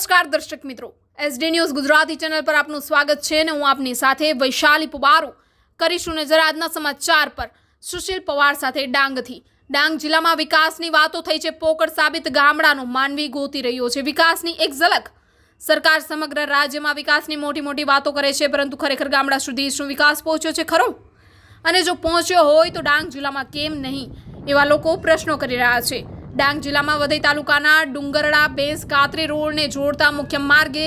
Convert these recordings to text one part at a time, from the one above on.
નમસ્કાર દર્શક મિત્રો. એસડી ન્યૂઝ ગુજરાતી ચેનલ પર આપનું સ્વાગત છે અને હું આપની સાથે વૈશાલી પુબારુ. કરીશું નજર આજના સમાચાર પર. સુશીલ પવાર સાથે ડાંગથી. ડાંગ જિલ્લામાં વિકાસની વાતો થઈ છે. પોકળ સાબિત ગામડાનો માનવી ગોતી રહ્યો છે. વિકાસની એક ઝલક. સરકાર સમગ્ર રાજ્યમાં વિકાસની મોટી મોટી વાતો કરે છે, પરંતુ ખરેખર ગામડા સુધી શું વિકાસ પહોંચ્યો છે ખરો? અને જો પહોંચ્યો હોય તો ડાંગ જિલ્લામાં કેમ નહીં? એવા લોકો પ્રશ્નો કરી રહ્યા છે. ડાંગ જિલ્લામાં વધઈ તાલુકાના ડુંગરડા બેંસ કાતરી રોડને જોડતા મુખ્ય માર્ગે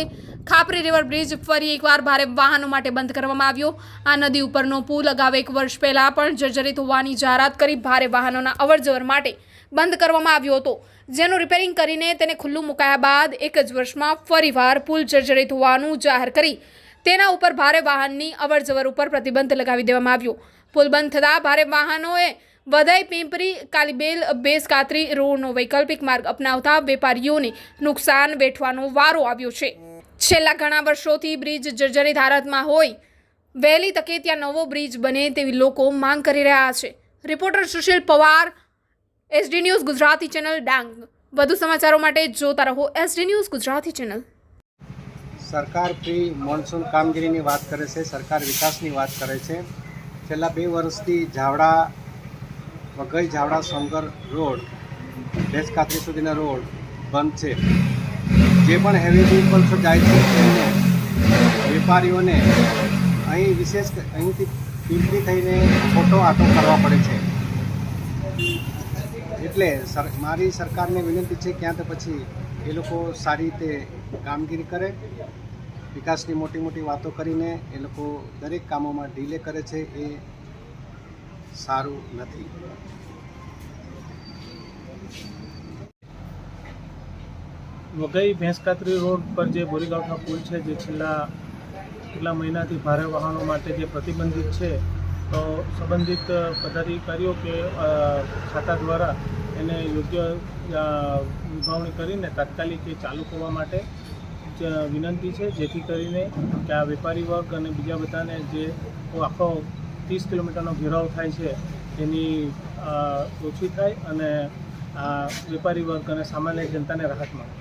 ખાપરી રિવર બ્રિજ ફરી એકવાર ભારે વાહનો માટે બંધ કરવામાં આવ્યો. આ નદી ઉપરનો પુલ અગાઉ એક વર્ષ પહેલાં પણ જર્જરિત હોવાની જાહેરાત કરી ભારે વાહનોના અવરજવર માટે બંધ કરવામાં આવ્યો હતો. જેનું રિપેરિંગ કરીને તેને ખુલ્લું મુકાયા બાદ એક જ વર્ષમાં ફરીવાર પુલ જર્જરિત હોવાનું જાહેર કરી તેના ઉપર ભારે વાહનની અવરજવર ઉપર પ્રતિબંધ લગાવી દેવામાં આવ્યો. પુલ બંધ થતાં ભારે વાહનોએ વધાઈ પિંપરી કાલીબેલ બેસ કાતરી રોડનો વૈકલ્પિક માર્ગ અપનાવતા વેપારીઓને નુકસાન વેઠવાનો વારો આવ્યો છે. છેલ્લા ઘણા વર્ષોથી બ્રિજ જર્જરિત હાલતમાં હોય, વહેલી તકે ત્યાં નવો બ્રિજ બને તેવી લોકો માંગ કરી રહ્યા છે. Reporter Sushil Pawar, SD news Gujarati channel Dang. વધુ સમાચારો માટે જોતા રહો એસડી ન્યૂઝ ગુજરાતી ચેનલ. સરકાર પ્રી મોન્સૂન કામગીરીની વાત કરે છે, સરકાર વિકાસની વાત કરે છે. છેલ્લા બે વર્ષથી જાવડા વઘઈ જાવડા શંકર રોડ, ભેસ સુધીના રોડ બંધ છે. જે પણ હેવી વ્હીકલ્સો જાય છે તેમને વેપારીઓને અહીં વિશેષ અહીંથી પીંપરી થઈને ખોટો આટો કરવા પડે છે. એટલે સર, મારી સરકારને વિનંતી છે ક્યાં તો પછી એ લોકો સારી રીતે કામગીરી કરે, વિકાસની મોટી મોટી વાતો કરીને એ લોકો દરેક કામોમાં ડીલે કરે છે એ સારું નથી. વઘઈ ભેંસકાતરી રોડ પર જે બોરીગાંવનો પુલ છે, જે છેલ્લા કેટલા મહિનાથી ભારે વાહનો માટે જે પ્રતિબંધિત છે, તો સંબંધિત પદાધિકારીઓ કે ખાતા દ્વારા એને યોગ્ય વિભાવણી કરીને તાત્કાલિક એ ચાલુ કરવા માટે વિનંતી છે, જેથી કરીને કે આ વેપારી વર્ગ અને બીજા બધાને જે આખો ત્રીસ કિલોમીટરનો ઘેરાવ થાય છે, એની ઓછી થાય અને વેપારી વર્ગ અને સામાન્ય જનતાને રાહત મળે.